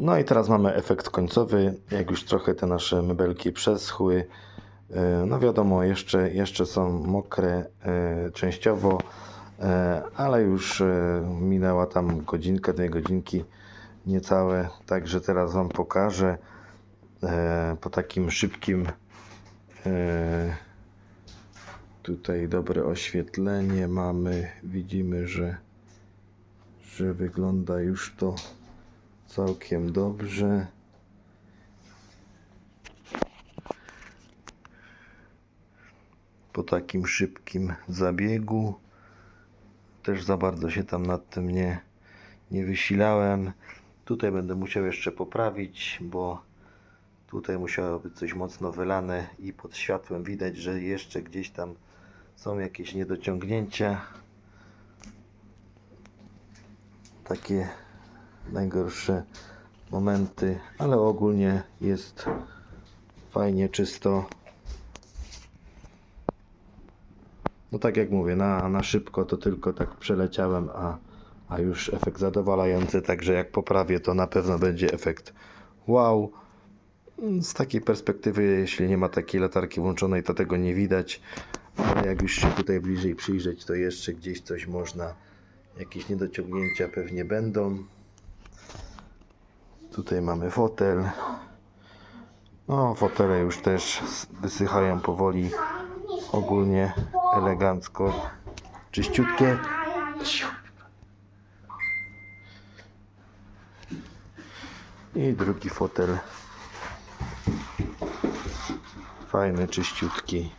No i teraz mamy efekt końcowy. Jak już trochę te nasze mebelki przeschły, e, no wiadomo, jeszcze, jeszcze są mokre e, częściowo, e, ale już minęła tam godzinka, dwie godzinki niecałe. Także teraz Wam pokażę po takim szybkim tutaj dobre oświetlenie mamy. Widzimy, że, że wygląda już to całkiem dobrze. Po takim szybkim zabiegu też za bardzo się tam nad tym nie, nie wysilałem. Tutaj będę musiał jeszcze poprawić, bo tutaj musiało być coś mocno wylane i pod światłem widać, że jeszcze gdzieś tam są jakieś niedociągnięcia. Takie najgorsze momenty, ale ogólnie jest fajnie, czysto. No tak jak mówię, na, na szybko to tylko tak przeleciałem, a, a już efekt zadowalający, także jak poprawię, to na pewno będzie efekt wow. Z takiej perspektywy, jeśli nie ma takiej latarki włączonej, to tego nie widać, ale jak już się tutaj bliżej przyjrzeć, to jeszcze gdzieś coś można, jakieś niedociągnięcia pewnie będą. Tutaj mamy fotel. No, fotele już też wysychają powoli. Ogólnie elegancko. Czyściutkie. I drugi fotel. Fajny, czyściutki.